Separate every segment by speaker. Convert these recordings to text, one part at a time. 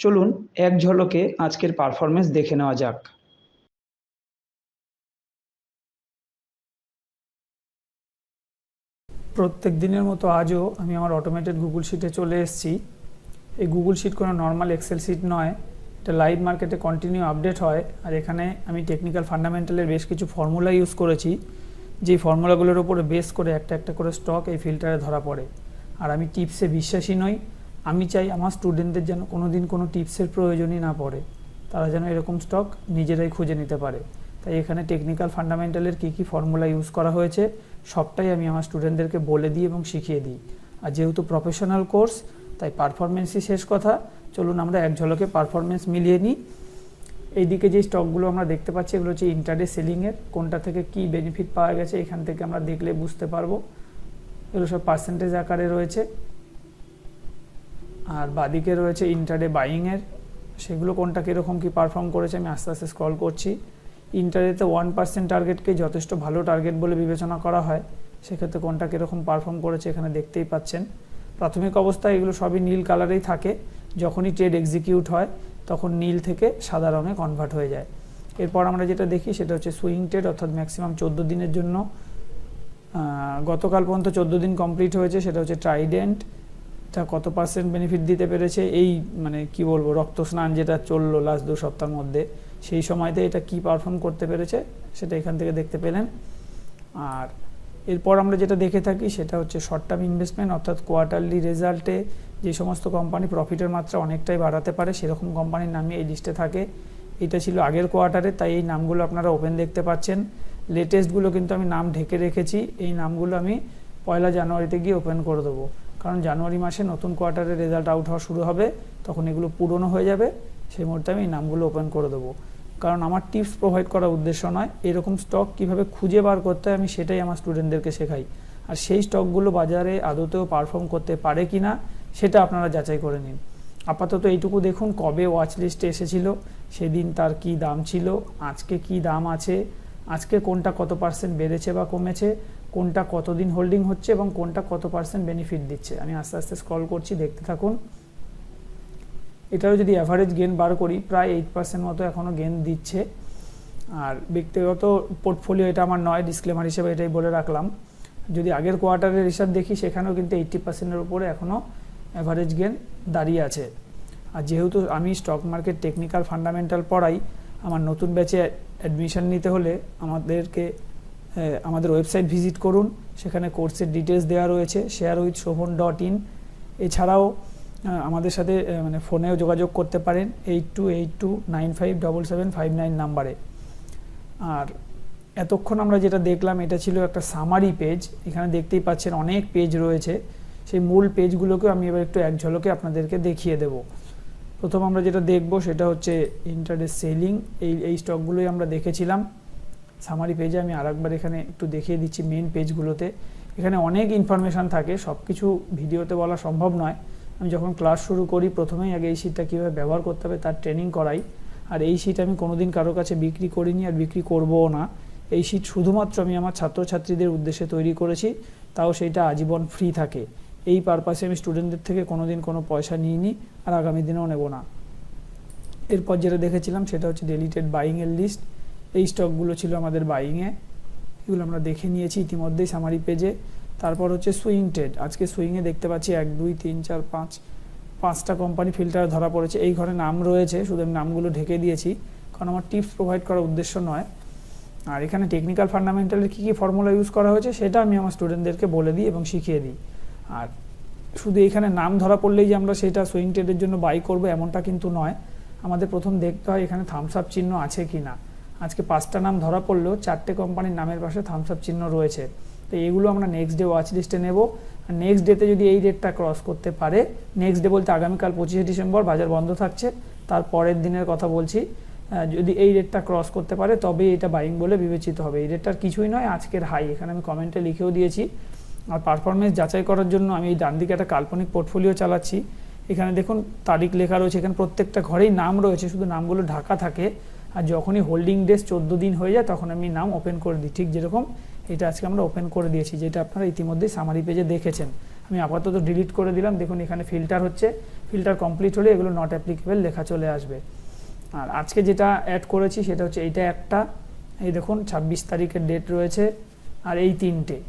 Speaker 1: চলুন এক ঝলকে আজকের পারফরমেন্স দেখে নেওয়া যাক। প্রত্যেক দিনের মতো আজও আমি আমার অটোমেটেড গুগল শিটে চলে এসেছি। এই গুগল শিট কোনো নর্মাল এক্সেল শিট নয়। এটা লাইভ মার্কেটে কন্টিনিউ আপডেট হয়। আর এখানে আমি টেকনিক্যাল ফান্ডামেন্টালের বেশ কিছু ফর্মুলা ইউজ করেছি। যেই ফর্মুলাগুলোর উপরে বেস করে একটা একটা করে স্টক এই ফিল্টারে ধরা পড়ে। আর আমি টিপসে বিশ্বাসী নই। আমি চাই আমার স্টুডেন্টদের যেন কোনো দিন কোনো টিপসের প্রয়োজনই না পড়ে। তারা যেন এরকম স্টক নিজেরাই খুঁজে নিতে পারে। তাই এখানে টেকনিক্যাল ফান্ডামেন্টালের কী কী ফর্মুলা ইউজ করা হয়েছে, সবটাই আমি আমার স্টুডেন্টদেরকে বলে দিই এবং শিখিয়ে দিই। আর যেহেতু প্রফেশনাল কোর্স তাই পারফরমেন্সই শেষ কথা। চলুন আমরা এক ঝলকে পারফরমেন্স মিলিয়ে নিই। এইদিকে যে স্টকগুলো আমরা দেখতে পাচ্ছি, এগুলো হচ্ছে ইন্টারডে সেলিংয়ের কোনটা থেকে কি বেনিফিট পাওয়া গেছে, এখান থেকে আমরা দেখলে বুঝতে পারব। এগুলো সব পার্সেন্টেজ আকারে রয়েছে। আর বাদিকে রয়েছে ইন্টারডে বাইংয়ের সেগুলো কোনটা কীরকম, কী পারফর্ম করেছে, আমি আস্তে আস্তে স্ক্রল করছি। ইন্টারেতে ওয়ান পার্সেন্ট টার্গেটকে যথেষ্ট ভালো টার্গেট বলে বিবেচনা করা হয়। সেক্ষেত্রে কোনটা কীরকম পারফর্ম করেছে এখানে দেখতেই পাচ্ছেন। প্রাথমিক অবস্থায় এগুলো সবই নীল কালারেই থাকে। যখনই ট্রেড এক্সিকিউট হয়, তখন নীল থেকে সাদা রঙে কনভার্ট হয়ে যায়। এরপর আমরা যেটা দেখি, সেটা হচ্ছে সুইং ট্রেড অর্থাৎ ম্যাক্সিমাম চোদ্দ দিনের জন্য। গতকাল পর্যন্ত চোদ্দ দিন কমপ্লিট হয়েছে, সেটা হচ্ছে ট্রাইডেন্ট তা কত পার্সেন্ট বেনিফিট দিতে পেরেছে? এই মানে কি বলব রক্ত স্নান যেটা চলল লাস্ট দু সপ্তাহের মধ্যে, সেই সময়তে এটা কি পারফর্ম করতে পেরেছে সেটা এখান থেকে দেখতে পেলেন। আর এরপর আমরা যেটা দেখে থাকি সেটা হচ্ছে শর্ট টার্ম ইনভেস্টমেন্ট অর্থাৎ কোয়ার্টারলি রেজাল্টে যে সমস্ত কোম্পানি প্রফিটের মাত্রা অনেকটাই বাড়াতে পারে, সেরকম কোম্পানির নামই এই লিস্টে থাকে। এটা ছিল আগের কোয়ার্টারে তাই এই নামগুলো আপনারা ওপেন দেখতে পাচ্ছেন। লেটেস্টগুলো কিন্তু আমি নাম ঢেকে রেখেছি, এই নামগুলো আমি পয়লা জানুয়ারিতে গিয়ে ওপেন করে দেবো। কারণ জানুয়ারি মাসে নতুন কোয়ার্টারের রেজাল্ট আউট হওয়া শুরু হবে, তখন এগুলো পুরনো হয়ে যাবে। সেই মুহূর্তে আমি নামগুলো ওপেন করে দেবো। কারণ আমার টিপস প্রোভাইড করার উদ্দেশ্য নয়, এরকম স্টক কীভাবে খুঁজে বার করতে হয় আমি সেটাই আমার স্টুডেন্টদেরকে শেখাই। আর সেই স্টকগুলো বাজারে আদতেও পারফর্ম করতে পারে কি না, সেটা আপনারা যাচাই করে নিন। আপাতত এইটুকু দেখুন, কবে ওয়াচ লিস্টে এসেছিল, সেদিন তার কি দাম ছিল, আজকে কি দাম আছে, আজকে কোনটা কত পার্সেন্ট বেড়েছে বা কমেছে কোনটা কতদিন হোল্ডিং হচ্ছে এবং কোনটা কত পার্সেন্ট বেনিফিট দিচ্ছে। আমি আস্তে আস্তে স্ক্রল করছি, দেখতে থাকুন। এটারও যদি অ্যাভারেজ গেন বার করি, প্রায় এইট পার্সেন্ট মতো এখনও গেন দিচ্ছে। আর ব্যক্তিগত পোর্টফোলিও এটা আমার নয় ডিসক্লেমার হিসেবে এটাই বলে রাখলাম। যদি আগের কোয়ার্টারের হিসাব দেখি, সেখানেও কিন্তু এইট্টি পার্সেন্টের উপরে এখনও অ্যাভারেজ গেন দাঁড়িয়ে আছে। আর যেহেতু আমি স্টক মার্কেট টেকনিক্যাল ফান্ডামেন্টাল পড়াই, আমার নতুন ব্যাচে অ্যাডমিশন নিতে হলে আমাদেরকে আমাদের ওয়েবসাইট ভিজিট করুন। সেখানে কোর্সের ডিটেলস দেওয়া রয়েছে share with Shovan dot in. এছাড়াও আমাদের সাথে মানে ফোনেও যোগাযোগ করতে পারেন, eight two eight two nine five double seven five nine নাম্বারে। আর এতক্ষণ আমরা যেটা দেখলাম, এটা ছিল একটা সামারি পেজ। এখানে দেখতেই পাচ্ছেন অনেক পেজ রয়েছে। সেই মূল পেজগুলোকে আমি এবার একটু এক ঝলকে আপনাদেরকে দেখিয়ে দেব। প্রথম আমরা যেটা দেখব, সেটা হচ্ছে ইন্টারডে সেলিং এই এই স্টকগুলোই আমরা দেখেছিলাম। সামারি পেজে আমি আরেকবার এখানে একটু দেখিয়ে দিচ্ছি মেন পেজগুলোতে এখানে অনেক ইনফরমেশান থাকে সব কিছু ভিডিওতে বলা সম্ভব নয়। আমি যখন ক্লাস শুরু করি, প্রথমেই আগে এই শিটটা কীভাবে ব্যবহার করতে হবে তার ট্রেনিং করাই। আর এই শিট আমি কোনোদিন কারও কাছে বিক্রি করিনি আর বিক্রি করবও না। এই শিট শুধুমাত্র আমি আমার ছাত্রছাত্রীদের উদ্দেশ্যে তৈরি করেছি, তাও সেইটা আজীবন ফ্রি থাকে। এই পারপাসে আমি স্টুডেন্টদের থেকে কোনো দিন কোনো পয়সা নিইনি আর আগামী দিনেও নেব না। এরপর যেটা দেখেছিলাম, সেটা হচ্ছে ডেলিটেড বাইংয়ের লিস্ট এই স্টকগুলো ছিল আমাদের বাইংয়ে এগুলো আমরা দেখে নিয়েছি ইতিমধ্যেই সামারি পেজে তারপর হচ্ছে সুইং ট্রেড আজকে সুইংয়ে দেখতে পাচ্ছি এক, দুই, তিন, চার, পাঁচ, পাঁচটা কোম্পানি ফিল্টার ধরা পড়েছে। এই ঘরে নাম রয়েছে, শুধু আমি নামগুলো ঢেকে দিয়েছি। কারণ আমার টিপস প্রোভাইড করার উদ্দেশ্য নয়। আর এখানে টেকনিক্যাল ফান্ডামেন্টালের কী কী ফর্মুলা ইউজ করা হয়েছে, সেটা আমি আমার স্টুডেন্টদেরকে বলে দিই এবং শিখিয়ে দিই। আর শুধু এখানে নাম ধরা পড়লেই যে আমরা সেটা সুইং ট্রেডের জন্য বাই করব এমনটা কিন্তু নয়। আমাদের প্রথম দেখতে হয় এখানে থামস আপ চিহ্ন আছে কি না আজকে পাঁচটা নাম ধরা পড়লেও চারটে কোম্পানির নামের পাশে থামস আপ চিহ্ন রয়েছে। তো এগুলো আমরা নেক্সট ডে ওয়াচ লিস্টে নেব। আর নেক্সট ডেতে যদি এই রেটটা ক্রস করতে পারে নেক্সট ডে বলতে আগামীকাল পঁচিশে ডিসেম্বর বাজার বন্ধ থাকছে। তার পরের দিনের কথা বলছি যদি এই রেটটা ক্রস করতে পারে তবে এটা বাইং বলে বিবেচিত হবে। এই রেটটার কিছুই নয়, আজকের হাই এখানে আমি কমেন্টে লিখেও দিয়েছি। আর পারফরমেন্স যাচাই করার জন্য আমি এই ডান দিকে একটা কাল্পনিক পোর্টফোলিও চালাচ্ছি। এখানে দেখুন, তারিখ লেখা রয়েছে। এখানে প্রত্যেকটা ঘরেই নাম রয়েছে। শুধু নামগুলো ঢাকা থাকে। আর যখনই হোল্ডিং ডেস চোদ্দ দিন হয়ে যায়, তখন আমি নাম ওপেন করে দিই। ঠিক যেরকম এটা আজকে আমরা ওপেন করে দিয়েছি, যেটা আপনারা ইতিমধ্যে সামারি পেজে দেখেছেন। আমি আপাতত ডিলিট করে দিলাম। দেখুন, এখানে ফিল্টার হচ্ছে। ফিল্টার কমপ্লিট হলে এগুলো নট অ্যাপ্লিকেবল লেখা চলে আসবে। আর আজকে যেটা অ্যাড করেছি, সেটা হচ্ছে এইটা একটা। এই দেখুন, ছাব্বিশ তারিখের ডেট রয়েছে। আর এই তিনটে।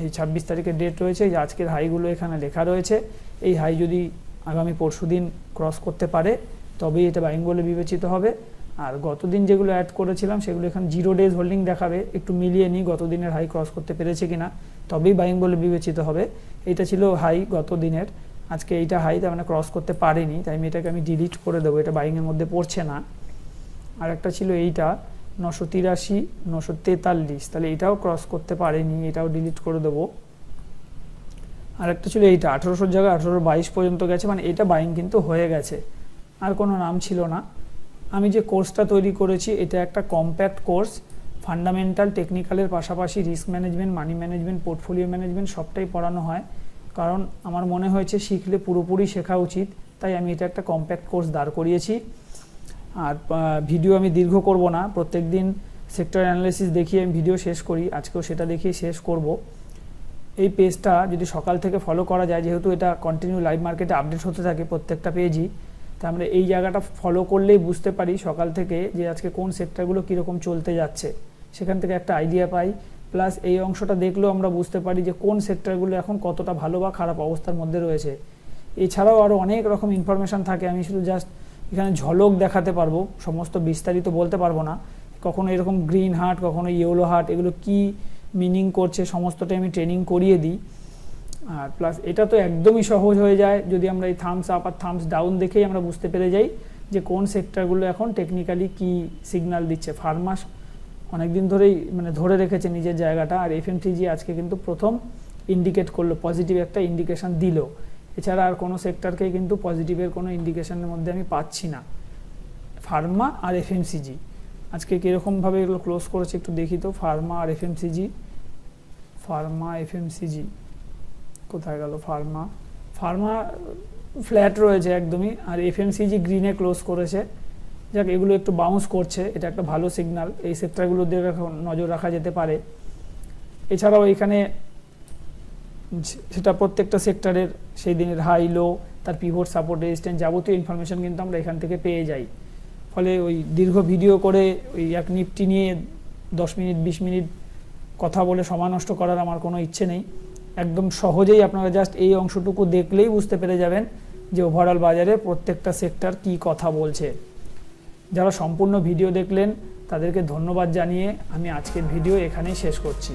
Speaker 1: এই ছাব্বিশ তারিখের ডেট রয়েছে। যে আজকের হাইগুলো এখানে লেখা রয়েছে। এই হাই যদি আগামী পরশু দিন ক্রস করতে পারে, তবেই এটা বাইং বলে বিবেচিত হবে। আর গতদিন যেগুলো অ্যাড করেছিলাম, সেগুলো এখানে জিরো ডেজ হোল্ডিং দেখাবে। একটু মিলিয়ে নিই গত দিনের হাই ক্রস করতে পেরেছে কিনা। তবেই বাইং বলে বিবেচিত হবে। এটা ছিল হাই গত দিনের আজকে এইটা হাই তার মানে ক্রস করতে পারেনি। তাই আমি এটাকে আমি ডিলিট করে দেবো। এটা বাইংয়ের মধ্যে পড়ছে না। আর একটা ছিল এইটা, নশো তিরাশি, নশো তেতাল্লিশ। তাহলে এটাও ক্রস করতে পারেনি। এটাও ডিলিট করে দেবো। আর একটা ছিল এইটা, আঠেরোশোর জায়গায় আঠেরোশো বাইশ পর্যন্ত গেছে। মানে এটা বাইং কিন্তু হয়ে গেছে। আর কোনো নাম ছিল না। আমি যে কোর্সটা তৈরি করেছি, এটা একটা কম্প্যাক্ট কোর্স ফান্ডামেন্টাল টেকনিক্যালের পাশাপাশি risk management money management portfolio management সবটাই পড়ানো হয়। কারণ আমার মনে হয়েছে শিখলে পুরোপুরি শেখা উচিত, তাই আমি এটা একটা কম্প্যাক্ট কোর্স দাঁড় করিয়েছি। আর ভিডিও আমি দীর্ঘ করব না প্রত্যেক দিন সেক্টর অ্যানালিসিস দেখিয়ে আমি ভিডিও শেষ করি, আজকেও সেটা দেখিয়ে শেষ করব। এই পেজটা যদি সকাল থেকে ফলো করা যায়, যেহেতু এটা কন্টিনিউ লাইভ মার্কেটে আপডেট হতে থাকে প্রত্যেকটা পেজই তা আমরা এই জায়গাটা ফলো করলেই বুঝতে পারি সকাল থেকে যে আজকে কোন সেক্টরগুলো কীরকম চলতে যাচ্ছে। সেখান থেকে একটা আইডিয়া পাই। প্লাস এই অংশটা দেখলেও আমরা বুঝতে পারি যে কোন সেক্টরগুলো এখন কতটা ভালো বা খারাপ অবস্থার মধ্যে রয়েছে। এছাড়াও আরও অনেক রকম ইনফরমেশান থাকে। আমি শুধু জাস্ট এখানে ঝলক দেখাতে পারব। সমস্ত বিস্তারিত বলতে পারব না। কখনো এরকম গ্রিন হার্ট কখনো ইয়েলো হার্ট এগুলো কি মিনিং করছে, সমস্তটাই আমি ট্রেনিং করিয়ে দিই। আর প্লাস এটা তো একদমই সহজ হয়ে যায়। যদি আমরা এই থামস আপ আর থামস ডাউন দেখেই আমরা বুঝতে পেরে যাই যে কোন সেক্টরগুলো এখন টেকনিক্যালি কি সিগন্যাল দিচ্ছে। ফার্মাস অনেকদিন ধরেই মানে ধরে রেখেছে নিজের জায়গাটা আর এফএমটিজি আজকে কিন্তু প্রথম ইন্ডিকেট করল পজিটিভ একটা ইন্ডিকেশন দিল। এছাড়া আর কোনো সেক্টরকেই কিন্তু পজিটিভের কোনো ইন্ডিকেশনের মধ্যে আমি পাচ্ছি না। ফার্মা আর এফএমসিজি আজকে কীরকমভাবে এগুলো ক্লোজ করেছে একটু দেখি তো। ফার্মা আর এফএমসিজি ফার্মা এফ এফএমসিজি কোথায় গেল? ফার্মা ফার্মা ফ্ল্যাট রয়েছে একদমই, আর এফএমসিজি গ্রিনে ক্লোজ করেছে। যাক, এগুলো একটু বাউন্স করছে, এটা একটা ভালো সিগনাল এই সেক্টরগুলোর দিকে এখন নজর রাখা যেতে পারে। এছাড়াও এখানে সেটা প্রত্যেকটা সেক্টরের সেই দিনের হাই লো তার পিভট সাপোর্ট রেজিস্ট্যান্স যাবতীয় ইনফরমেশন কিন্তু আমরা এখান থেকে পেয়ে যাই। ফলে ওই দীর্ঘ ভিডিও করে ওই এক নিফটি নিয়ে দশ মিনিট, বিশ মিনিট কথা বলে সময় নষ্ট করার আমার কোনো ইচ্ছে নেই। একদম সহজেই আপনারা জাস্ট এই অংশটুকু দেখলেই বুঝতে পেরে যাবেন যে ওভারঅল বাজারে প্রত্যেকটা সেক্টর কি কথা বলছে। যারা সম্পূর্ণ ভিডিও দেখলেন, তাদেরকে ধন্যবাদ জানিয়ে আমি আজকের ভিডিও এখানেই শেষ করছি।